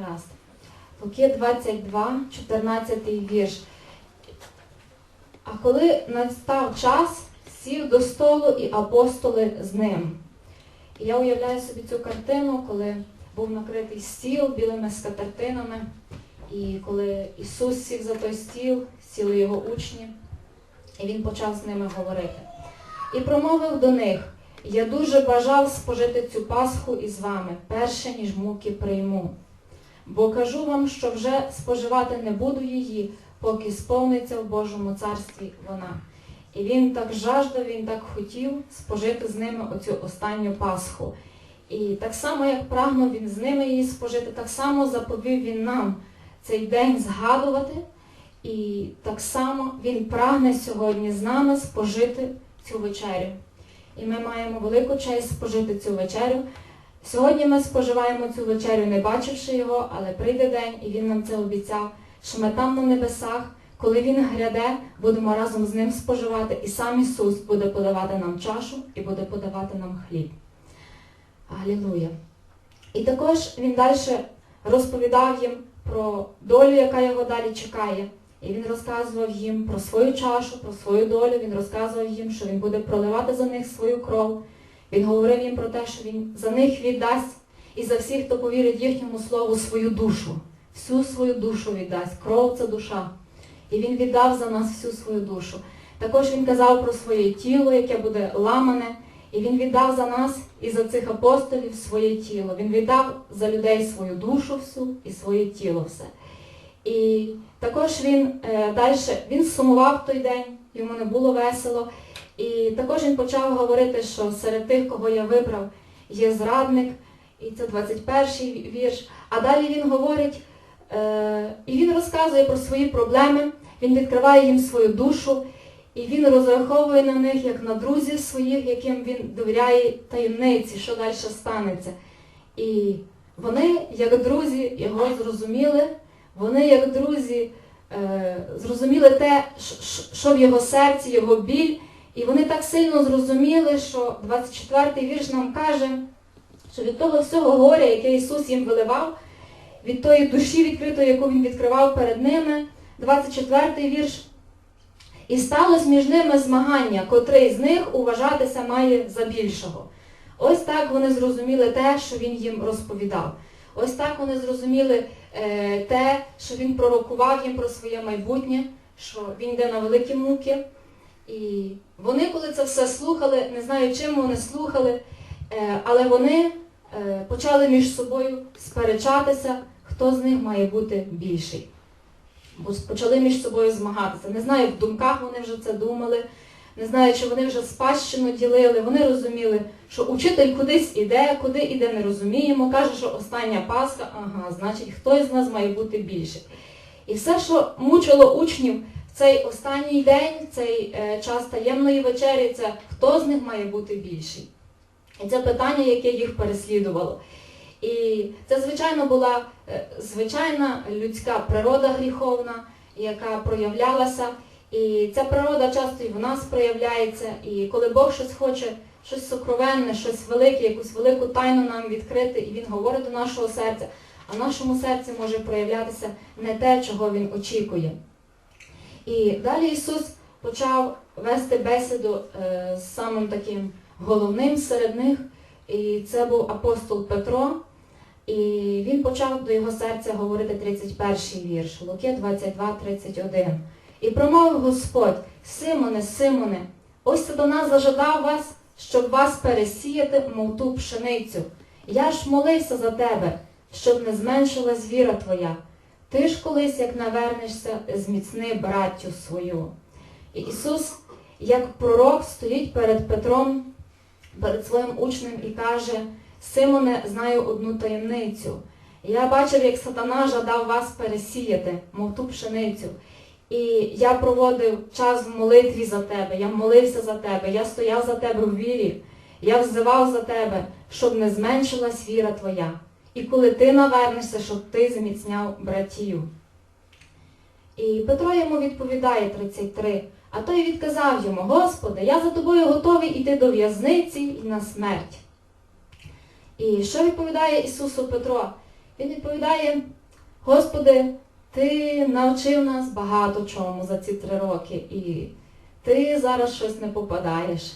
Гаразд. Луки 22, 14 вірш. А коли настав час, сів до столу і апостоли з ним. І я уявляю собі цю картину, коли був накритий стіл білими скатертинами, і коли Ісус сів за той стіл, сіли його учні, і Він почав з ними говорити. І промовив до них, я дуже бажав спожити цю Пасху із вами, перше, ніж муки прийму. Бо кажу вам, що вже споживати не буду її, поки сповниться в Божому царстві вона. І він так жаждав, він так хотів спожити з ними оцю останню Пасху. І так само, як прагнув він з ними її спожити, так само заповів він нам цей день згадувати. І так само він прагне сьогодні з нами спожити цю вечерю. І ми маємо велику честь спожити цю вечерю. Сьогодні ми споживаємо цю вечерю, не бачивши його, але прийде день, і він нам це обіцяв, що ми там на небесах, коли він гряде, будемо разом з ним споживати, і сам Ісус буде подавати нам чашу і буде подавати нам хліб. Алілуя. І також він далі розповідав їм про долю, яка його далі чекає. І він розказував їм про свою чашу, про свою долю. Він розказував їм, що він буде проливати за них свою кров. Він говорив їм про те, що він за них віддасть і за всіх, хто повірить їхньому слову, свою душу. Всю свою душу віддасть. Кров це душа. І він віддав за нас всю свою душу. Також він казав про своє тіло, яке буде ламане. І він віддав за нас і за цих апостолів своє тіло. Він віддав за людей свою душу всю і своє тіло все. І також він е, далі він сумував той день, йому не було весело. І також він почав говорити, що серед тих, кого я вибрав, є зрадник, і це 21 вірш. А далі він говорить, е, і він розказує про свої проблеми, він відкриває їм свою душу, і він розраховує на них, як на друзів своїх, яким він довіряє таємниці, що далі станеться. І вони, як друзі, його зрозуміли, вони, як друзі, е, зрозуміли те, що в його серці, його біль. І вони так сильно зрозуміли, що 24-й вірш нам каже, що від того всього горя, яке Ісус їм виливав, від тої душі відкритої, яку Він відкривав перед ними, 24-й вірш, і сталося між ними змагання, котрий з них уважатися має за більшого. Ось так вони зрозуміли те, що він їм розповідав. Ось так вони зрозуміли е, те, що він пророкував їм про своє майбутнє, що він йде на великі муки. І вони, коли це все слухали, не знаю, чим вони слухали, е, але вони е, почали між собою сперечатися, хто з них має бути більший. Бо почали між собою змагатися. Не знаю, в думках вони вже це думали, не знаю, чи вони вже спадщину ділили. Вони розуміли, що учитель кудись іде, куди іде, не розуміємо. Каже, що остання Пасха, ага, значить, хтось з нас має бути більший. І все, що мучило учнів цей останній день, цей е, час таємної вечері, це хто з них має бути більший. І це питання, яке їх переслідувало. І це, звичайно, була е, звичайна людська природа гріховна, яка проявлялася. І ця природа часто і в нас проявляється. І коли Бог щось хоче, щось сокровенне, щось велике, якусь велику тайну нам відкрити, і Він говорить до нашого серця, а в нашому серці може проявлятися не те, чого Він очікує. І далі Ісус почав вести бесіду е, з самим таким головним серед них, і це був апостол Петро. І він почав до його серця говорити 31 вірш, Луки 22, 31. І промовив Господь, Симоне, Симоне, ось сатана зажадав вас, щоб вас пересіяти, мов ту пшеницю. Я ж молився за тебе, щоб не зменшилась віра твоя. Ти ж колись, як навернешся, зміцни браттю свою. І Ісус, як пророк, стоїть перед Петром, перед своїм учнем і каже, Симоне, знаю одну таємницю. Я бачив, як сатана жадав вас пересіяти, мов ту пшеницю. І я проводив час в молитві за тебе, я молився за тебе, я стояв за тебе в вірі, я взивав за тебе, щоб не зменшилась віра твоя. І коли ти навернешся, щоб ти зміцняв братів. І Петро йому відповідає 33, а той відказав йому, Господи, я за тобою готовий іти до в'язниці і на смерть. І що відповідає Ісусу Петро? Він відповідає, Господи, Ти навчив нас багато чому за ці три роки, і ти зараз щось не попадаєш.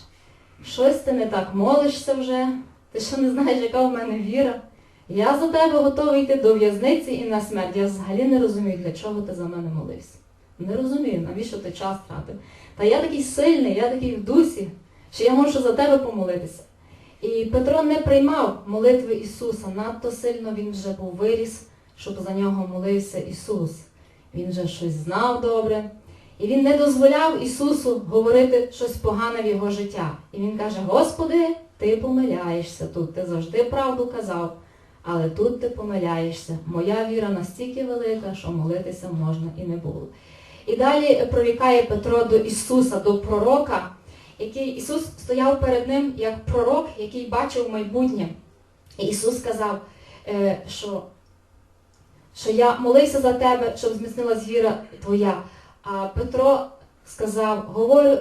Щось ти не так молишся вже, ти що не знаєш, яка в мене віра. Я за тебе готовий йти до в'язниці і на смерть. Я взагалі не розумію, для чого ти за мене молився. Не розумію, навіщо ти час тратив. Та я такий сильний, я такий в дусі, що я можу за тебе помолитися. І Петро не приймав молитви Ісуса, надто сильно він вже був виріс, щоб за нього молився Ісус. Він вже щось знав добре. І він не дозволяв Ісусу говорити щось погане в його життя. І він каже: Господи, ти помиляєшся тут, ти завжди правду казав, але тут ти помиляєшся. Моя віра настільки велика, що молитися можна і не було. І далі прорікає Петро до Ісуса, до пророка, який Ісус стояв перед ним як пророк, який бачив майбутнє. І Ісус сказав, е, що, що я молився за тебе, щоб зміцнилась віра твоя. А Петро сказав, говорю,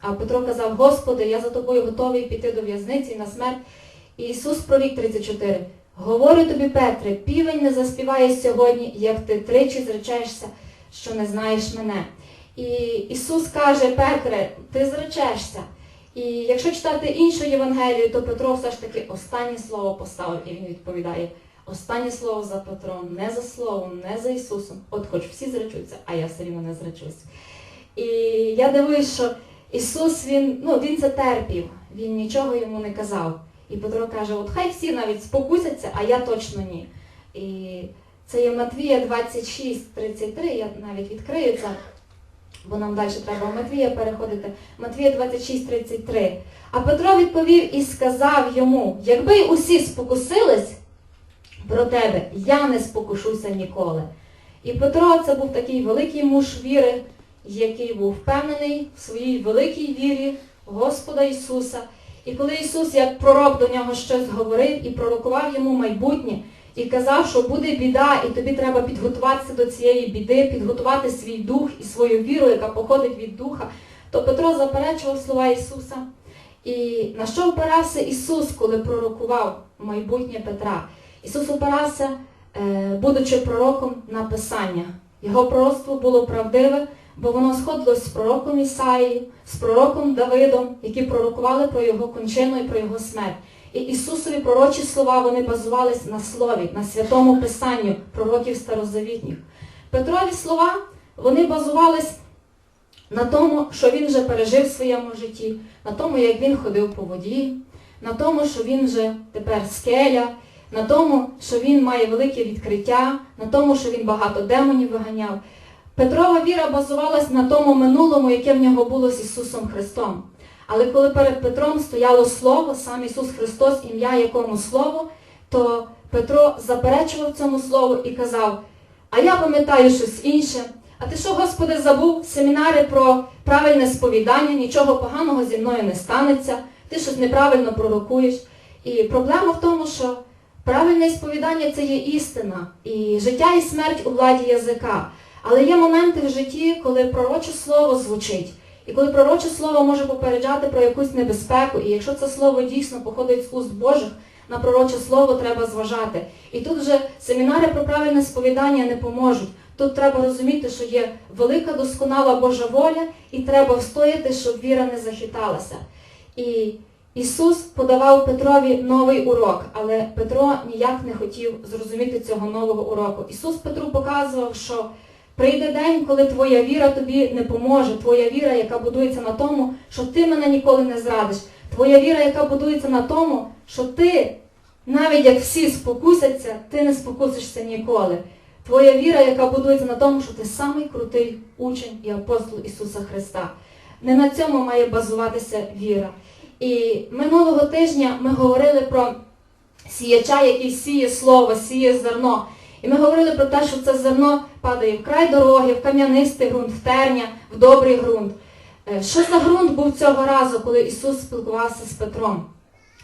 а Петро казав, Господи, я за тобою готовий піти до в'язниці на смерть. І Ісус прорік 34. Говорю тобі, Петре, півень не заспіває сьогодні, як ти тричі зречешся, що не знаєш мене. І Ісус каже, Петре, ти зречешся. І якщо читати іншу Євангелію, то Петро все ж таки останнє слово поставив, і він відповідає, останнє слово за Петром, не за словом, не за Ісусом. От хоч всі зречуться, а я все рівно не зречусь. І я дивуюсь, що Ісус, Він, ну, він це Він нічого йому не казав. І Петро каже, от хай всі навіть спокусяться, а я точно ні. І це є Матвія 26, 33, я навіть відкрию це, бо нам далі треба в Матвія переходити. Матвія 26, 33. А Петро відповів і сказав йому, якби усі спокусились про тебе, я не спокушуся ніколи. І Петро це був такий великий муж віри, який був впевнений в своїй великій вірі Господа Ісуса. І коли Ісус, як пророк, до нього щось говорив і пророкував йому майбутнє, і казав, що буде біда, і тобі треба підготуватися до цієї біди, підготувати свій дух і свою віру, яка походить від духа, то Петро заперечував слова Ісуса. І на що опирався Ісус, коли пророкував майбутнє Петра? Ісус опирався, е, будучи пророком на Писання. Його пророцтво було правдиве, бо воно сходилось з пророком Ісаїєю, з пророком Давидом, які пророкували про його кончину і про його смерть. І Ісусові пророчі слова вони базувались на слові, на святому Писанню пророків старозавітніх. Петрові слова вони базувались на тому, що він вже пережив в своєму житті, на тому, як він ходив по воді, на тому, що він вже тепер скеля, на тому, що він має велике відкриття, на тому, що він багато демонів виганяв. Петрова віра базувалась на тому минулому, яке в нього було з Ісусом Христом. Але коли перед Петром стояло Слово, сам Ісус Христос, ім'я якому Слово, то Петро заперечував цьому Слову і казав, а я пам'ятаю щось інше. А ти що, Господи, забув семінари про правильне сповідання, нічого поганого зі мною не станеться, ти щось неправильно пророкуєш. І проблема в тому, що правильне сповідання це є істина, і життя і смерть у владі язика. Але є моменти в житті, коли пророче слово звучить. І коли пророче слово може попереджати про якусь небезпеку, і якщо це слово дійсно походить з уст Божих, на пророче слово треба зважати. І тут вже семінари про правильне сповідання не поможуть. Тут треба розуміти, що є велика досконала Божа воля, і треба встояти, щоб віра не захиталася. І Ісус подавав Петрові новий урок, але Петро ніяк не хотів зрозуміти цього нового уроку. Ісус Петру показував, що Прийде день, коли твоя віра тобі не поможе, твоя віра, яка будується на тому, що ти мене ніколи не зрадиш. Твоя віра, яка будується на тому, що ти, навіть як всі спокусяться, ти не спокусишся ніколи. Твоя віра, яка будується на тому, що ти самий крутий учень і апостол Ісуса Христа. Не на цьому має базуватися віра. І минулого тижня ми говорили про сіяча, який сіє слово, сіє зерно. І ми говорили про те, що це зерно падає в край дороги, в кам'янистий ґрунт, в терня, в добрий ґрунт. Е, Що за ґрунт був цього разу, коли Ісус спілкувався з Петром?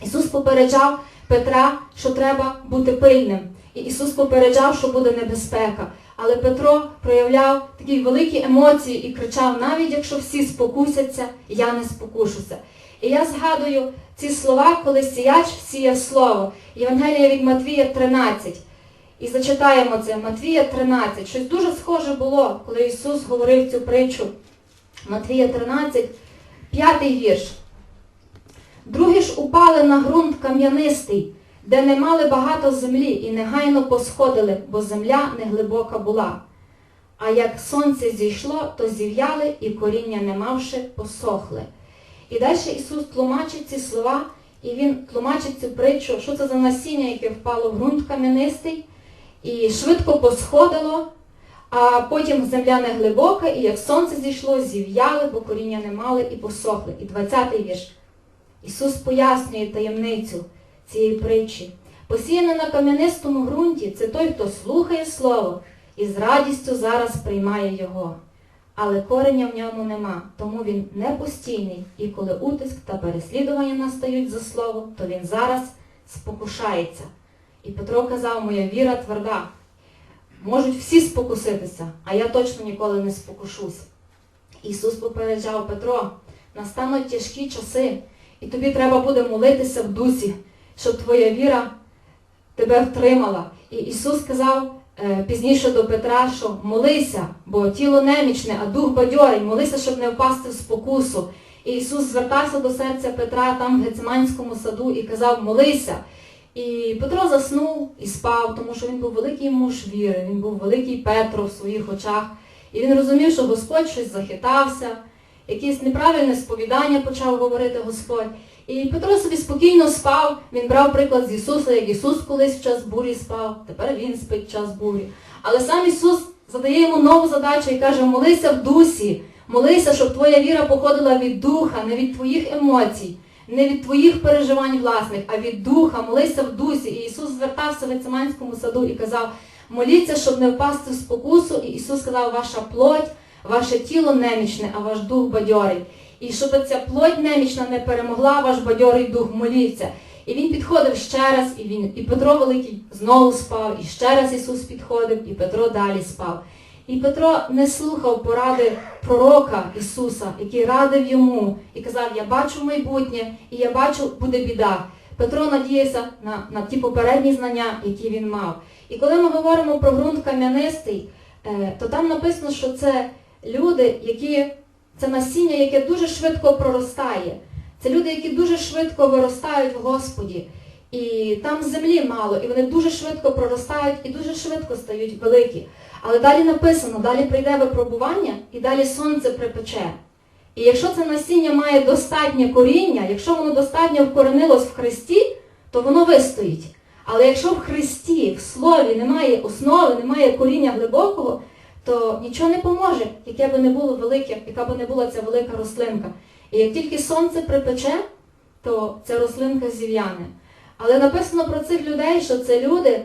Ісус попереджав Петра, що треба бути пильним. І Ісус попереджав, що буде небезпека. Але Петро проявляв такі великі емоції і кричав, навіть якщо всі спокусяться, я не спокушуся. І я згадую ці слова, коли сіяч сіяв слово. Євангелія від Матвія 13. І зачитаємо це Матвія 13. Щось дуже схоже було, коли Ісус говорив цю притчу. Матвія 13, п'ятий вірш. Другі ж упали на ґрунт кам'янистий, де не мали багато землі, і негайно посходили, бо земля не глибока була. А як сонце зійшло, то зів'яли і коріння не мавши, посохли. І далі Ісус тлумачить ці слова, і Він тлумачить цю притчу, що це за насіння, яке впало в ґрунт кам'янистий, і швидко посходило, а потім земля не глибока, і як сонце зійшло, зів'яли, бо коріння не мали і посохли. І 20-й вірш. Ісус пояснює таємницю цієї притчі. Посіяне на кам'янистому ґрунті це той, хто слухає Слово і з радістю зараз приймає його. Але кореня в ньому нема, тому він не постійний, і коли утиск та переслідування настають за слово, то він зараз спокушається. І Петро казав, моя віра тверда. Можуть всі спокуситися, а я точно ніколи не спокушусь. Ісус попереджав Петро, настануть тяжкі часи, і тобі треба буде молитися в дусі, щоб твоя віра тебе втримала. І Ісус сказав е, пізніше до Петра, що молися, бо тіло немічне, а дух бадьорий, молися, щоб не впасти в спокусу. І Ісус звертався до серця Петра там в Гециманському саду і казав, молися. І Петро заснув і спав, тому що він був великий муж віри, він був великий Петро в своїх очах. І він розумів, що Господь щось захитався, якесь неправильне сповідання почав говорити Господь. І Петро собі спокійно спав, він брав приклад з Ісуса, як Ісус колись в час бурі спав, тепер він спить в час бурі. Але сам Ісус задає йому нову задачу і каже, молися в дусі, молися, щоб твоя віра походила від духа, не від твоїх емоцій, не від твоїх переживань власних, а від духа, молися в дусі. І Ісус звертався в Гециманському саду і казав, моліться, щоб не впасти в спокусу. І Ісус сказав, ваша плоть, ваше тіло немічне, а ваш дух бадьорий. І щоб ця плоть немічна не перемогла, ваш бадьорий дух моліться. І він підходив ще раз, і він, і Петро Великий знову спав, і ще раз Ісус підходив, і Петро далі спав. І Петро не слухав поради пророка Ісуса, який радив йому і казав, я бачу майбутнє, і я бачу, буде біда. Петро надіявся на, на ті попередні знання, які він мав. І коли ми говоримо про ґрунт кам'янистий, е, то там написано, що це люди, які це насіння, яке дуже швидко проростає. Це люди, які дуже швидко виростають в Господі. І там землі мало, і вони дуже швидко проростають і дуже швидко стають великі. Але далі написано, далі прийде випробування і далі сонце припече. І якщо це насіння має достатнє коріння, якщо воно достатньо вкоренилось в Христі, то воно вистоїть. Але якщо в Христі, в Слові немає основи, немає коріння глибокого, то нічого не поможе, яке би не було велике, яка би не була ця велика рослинка. І як тільки сонце припече, то ця рослинка зів'яне. Але написано про цих людей, що це люди,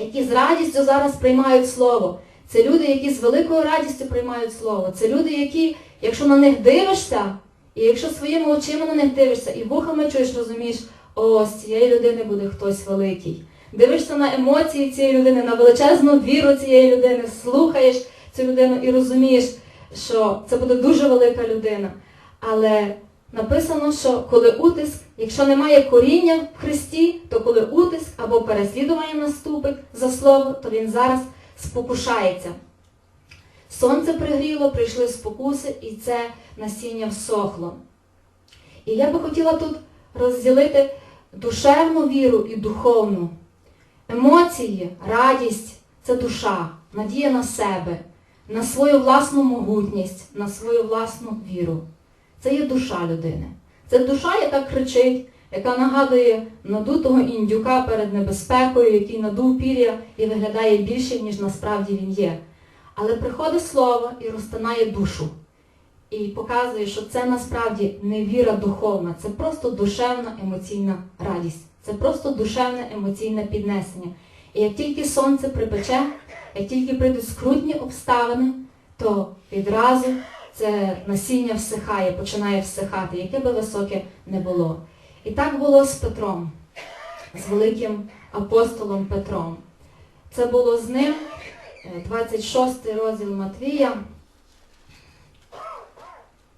які з радістю зараз приймають слово. Це люди, які з великою радістю приймають слово. Це люди, які, якщо на них дивишся, і якщо своїми очима на них дивишся, і вухами чуєш, розумієш, о, з цієї людини буде хтось великий. Дивишся на емоції цієї людини, на величезну віру цієї людини, слухаєш цю людину і розумієш, що це буде дуже велика людина. Але написано, що коли утиск, якщо немає коріння в Христі, то коли утиск або переслідування наступить за слово, то він зараз спокушається. Сонце пригріло, прийшли спокуси, і це насіння всохло. І я би хотіла тут розділити душевну віру і духовну. Емоції, радість це душа, надія на себе, на свою власну могутність, на свою власну віру. Це є душа людини. Це душа, яка кричить, яка нагадує надутого індюка перед небезпекою, який надув пір'я і виглядає більше, ніж насправді він є. Але приходить слово і розтинає душу. І показує, що це насправді не віра духовна, це просто душевна емоційна радість. Це просто душевне емоційне піднесення. І як тільки сонце припече, як тільки прийдуть скрутні обставини, то відразу це насіння всихає, починає всихати, яке би високе не було. І так було з Петром, з великим апостолом Петром. Це було з ним, е, 26 розділ Матвія.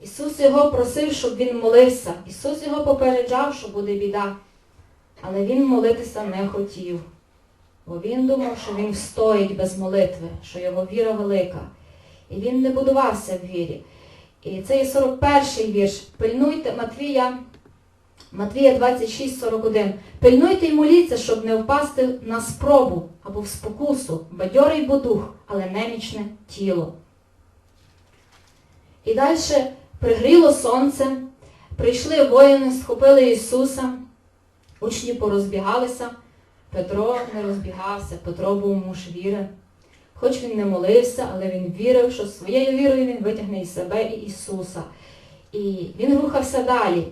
Ісус його просив, щоб він молився. Ісус його попереджав, що буде біда. Але він молитися не хотів. бо він думав, що він встоїть без молитви, що його віра велика. І він не будувався в вірі. І це є 41-й вірш. Пильнуйте Матвія, Матвія 26, 41. Пильнуйте і моліться, щоб не впасти на спробу або в спокусу, бадьорий бо дух, але немічне тіло. І далі пригріло сонце, прийшли воїни, схопили Ісуса, учні порозбігалися. Петро не розбігався, Петро був муж віри. Хоч він не молився, але він вірив, що своєю вірою він витягне і себе, і Ісуса. І він рухався далі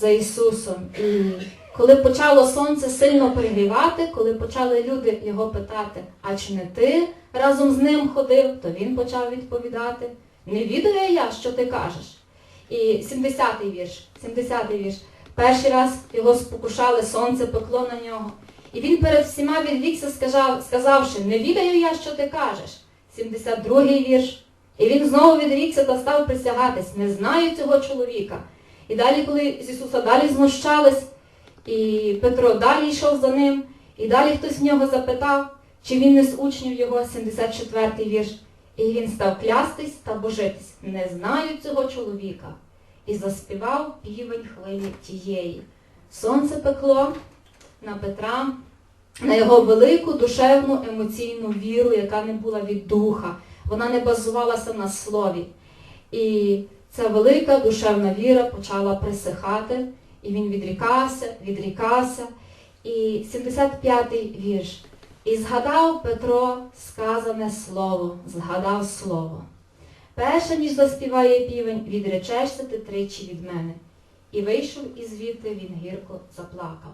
за Ісусом. І коли почало сонце сильно пригрівати, коли почали люди його питати, а чи не ти разом з ним ходив, то він почав відповідати. Не відаю я, що ти кажеш. І 70-й вірш, 70-й вірш. Перший раз його спокушали, сонце пекло на нього. І він перед всіма відвікся, сказав, сказавши, не відаю я, що ти кажеш. 72-й вірш. І він знову відрікся та став присягатись, не знаю цього чоловіка. І далі, коли з Ісуса далі знущались, і Петро далі йшов за ним, і далі хтось в нього запитав, чи він не з учнів його, 74-й вірш. І він став клястись та божитись, не знаю цього чоловіка. І заспівав півень хвилі тієї. Сонце пекло на Петра, на його велику душевну емоційну віру, яка не була від духа. Вона не базувалася на слові. І ця велика душевна віра почала присихати, і він відрікався, відрікався. І 75-й вірш. І згадав Петро сказане слово, згадав слово. Перше, ніж заспіває півень, відречешся ти тричі від мене. І вийшов із звідти він гірко заплакав.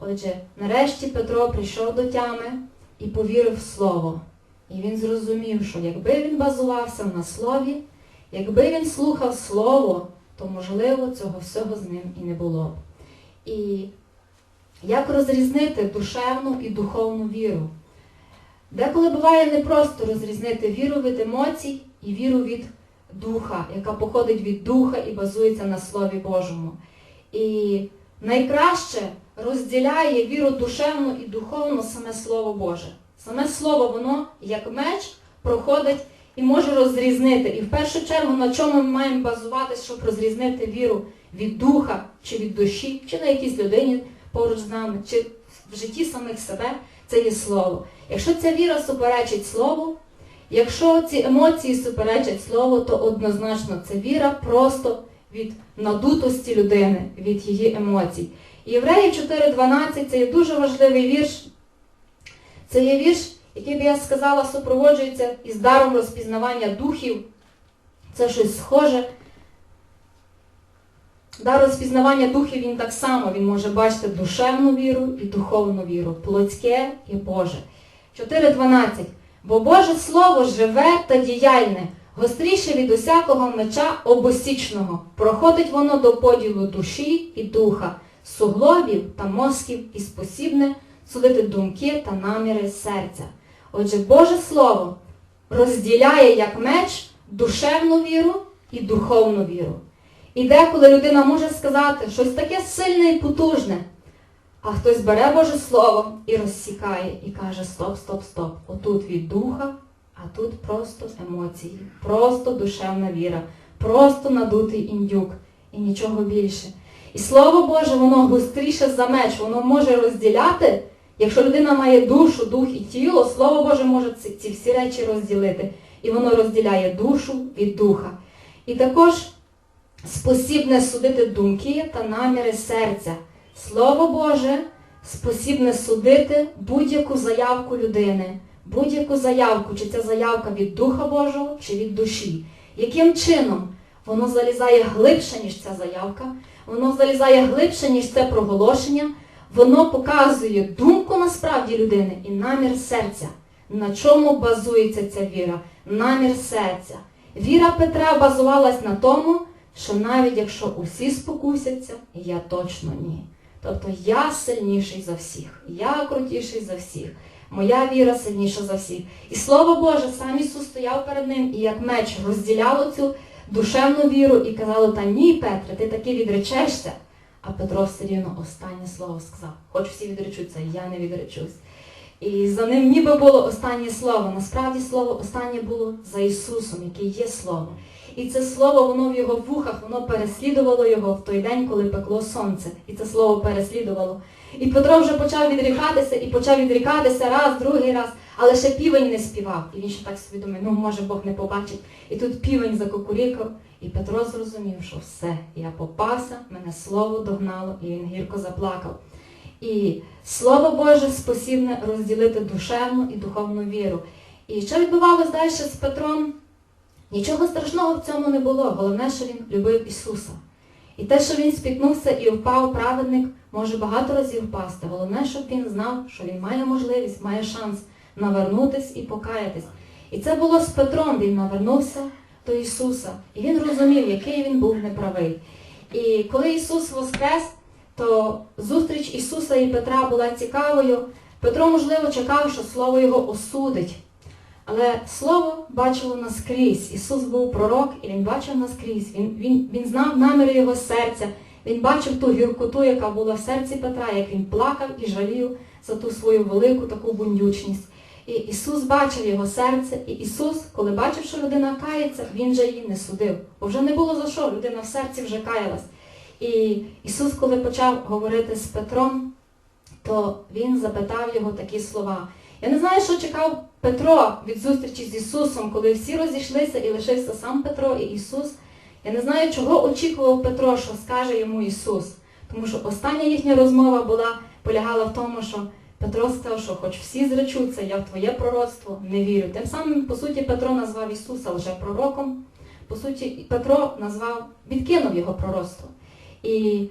Отже, нарешті Петро прийшов до тями і повірив в слово. І він зрозумів, що якби він базувався на слові, якби він слухав слово, то, можливо, цього всього з ним і не було. І як розрізнити душевну і духовну віру? Деколи буває непросто розрізнити віру від емоцій і віру від духа, яка походить від духа і базується на Слові Божому. І найкраще розділяє віру душевну і духовну саме Слово Боже. Саме Слово, воно, як меч, проходить і може розрізнити. І в першу чергу, на чому ми маємо базуватися, щоб розрізнити віру від духа чи від душі, чи на якійсь людині поруч з нами, чи в житті самих себе, це є слово. Якщо ця віра суперечить слову, якщо ці емоції суперечать слову, то однозначно це віра просто від надутості людини, від її емоцій. Євреїв 4.12 це є дуже важливий вірш. Це є вірш, який би я сказала, супроводжується із даром розпізнавання духів. Це щось схоже. Дар розпізнавання духів він так само, він може бачити душевну віру і духовну віру, плотське і Боже. 4.12. Бо Боже Слово живе та діяльне, гостріше від усякого меча обосічного. Проходить воно до поділу душі і духа, суглобів та мозків і спосібне судити думки та наміри серця. Отже, Боже Слово розділяє як меч душевну віру і духовну віру. І деколи людина може сказати щось таке сильне і потужне, а хтось бере Боже Слово і розсікає, і каже, стоп, стоп, стоп. Отут від духа, а тут просто емоції, просто душевна віра, просто надутий індюк і нічого більше. І Слово Боже, воно густріше за меч, воно може розділяти. Якщо людина має душу, дух і тіло, Слово Боже може ці, ці всі речі розділити. І воно розділяє душу від духа. І також спосібне судити думки та наміри серця. Слово Боже спосібне судити будь-яку заявку людини, будь-яку заявку, чи ця заявка від Духа Божого, чи від душі. Яким чином воно залізає глибше, ніж ця заявка, воно залізає глибше, ніж це проголошення, воно показує думку насправді людини і намір серця. На чому базується ця віра? Намір серця. Віра Петра базувалась на тому, що навіть якщо усі спокусяться, я точно ні. Тобто я сильніший за всіх, я крутіший за всіх, моя віра сильніша за всіх. І Слово Боже, сам Ісус стояв перед ним і як меч розділяло цю душевну віру і казало, та ні, Петре, ти таки відречешся. А Петро все рівно останнє слово сказав. Хоч всі відречуться, я не відречусь. І за ним ніби було останнє слово. Насправді слово останнє було за Ісусом, який є Слово. І це слово, воно в його вухах, воно переслідувало його в той день, коли пекло сонце. І це слово переслідувало. І Петро вже почав відрікатися, і почав відрікатися раз, другий раз, але ще півень не співав. І він ще так собі думає, ну може Бог не побачить. І тут півень закукурікав, і Петро зрозумів, що все, я попався, мене слово догнало, і він гірко заплакав. І Слово Боже спосібне розділити душевну і духовну віру. І що відбувалося далі з Петром? Нічого страшного в цьому не було. Головне, що він любив Ісуса. І те, що він спіткнувся і впав праведник, може багато разів впасти. Головне, щоб він знав, що він має можливість, має шанс навернутись і покаятись. І це було з Петром, він навернувся до Ісуса. І він розумів, який він був неправий. І коли Ісус воскрес, то зустріч Ісуса і Петра була цікавою. Петро, можливо, чекав, що Слово його осудить. Але Слово бачило наскрізь. Ісус був пророк, і Він бачив наскрізь. Він, він, він знав наміри його серця. Він бачив ту гіркоту, яка була в серці Петра, як він плакав і жалів за ту свою велику таку бундючність. І Ісус бачив його серце, і Ісус, коли бачив, що людина кається, Він же її не судив. Бо вже не було за що, людина в серці вже каялась. І Ісус, коли почав говорити з Петром, то Він запитав його такі слова. Я не знаю, що чекав Петро від зустрічі з Ісусом, коли всі розійшлися і лишився сам Петро і Ісус. Я не знаю, чого очікував Петро, що скаже йому Ісус. Тому що остання їхня розмова була, полягала в тому, що Петро сказав, що хоч всі зречуться, я в твоє пророцтво не вірю. Тим самим, по суті, Петро назвав Ісуса вже пророком. По суті, Петро назвав, відкинув його пророцтво. І,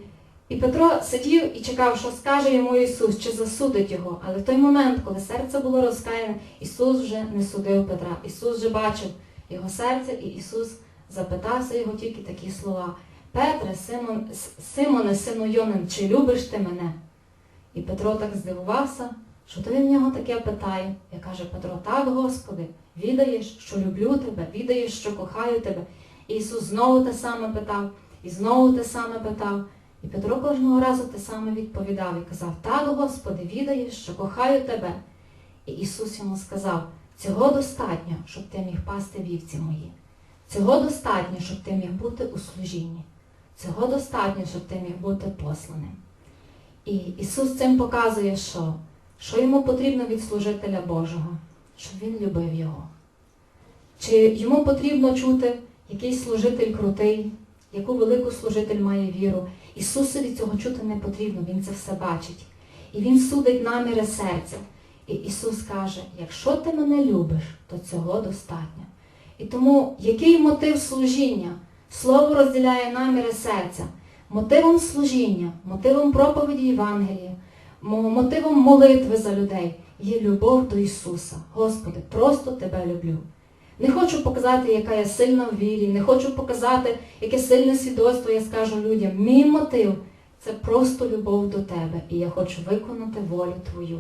і Петро сидів і чекав, що скаже йому Ісус, чи засудить його. Але в той момент, коли серце було розкаяне, Ісус вже не судив Петра. Ісус вже бачив його серце, і Ісус запитався його тільки такі слова. Петре, Симон, Симоне, сину Йонин, чи любиш ти мене? І Петро так здивувався, що то він в нього таке питає. Я каже, Петро, так, Господи, відаєш, що люблю тебе, відаєш, що кохаю тебе. І Ісус знову те саме питав, і знову те саме питав. І Петро кожного разу те саме відповідав і казав, так, Господи, відаєш, що кохаю тебе. І Ісус йому сказав, цього достатньо, щоб ти міг пасти вівці мої. Цього достатньо, щоб ти міг бути у служінні. Цього достатньо, щоб ти міг бути посланим. І Ісус цим показує, що, що йому потрібно від служителя Божого, щоб він любив його. Чи йому потрібно чути, який служитель крутий, яку велику служитель має віру. Ісусові цього чути не потрібно, Він це все бачить. І Він судить наміри серця. І Ісус каже, якщо ти мене любиш, то цього достатньо. І тому який мотив служіння? Слово розділяє наміри серця. Мотивом служіння, мотивом проповіді Євангелія, мотивом молитви за людей є любов до Ісуса. Господи, просто Тебе люблю. Не хочу показати, яка я сильна в вірі, не хочу показати, яке сильне свідоцтво я скажу людям. Мій мотив це просто любов до Тебе, і я хочу виконати волю Твою.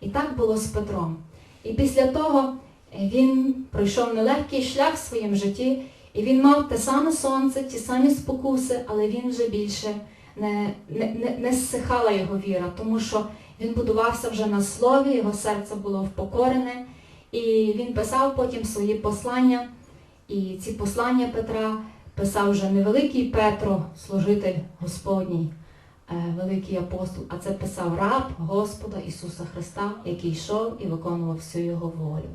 І так було з Петром. І після того е, він пройшов нелегкий шлях в своєму житті, і він мав те саме сонце, ті самі спокуси, але він вже більше не, не, не, не зсихала його віра, тому що він будувався вже на слові, його серце було впокорене, і він писав потім свої послання. І ці послання Петра писав вже не великий Петро, служитель Господній, е, великий апостол, а це писав раб Господа Ісуса Христа, який йшов і виконував всю його волю.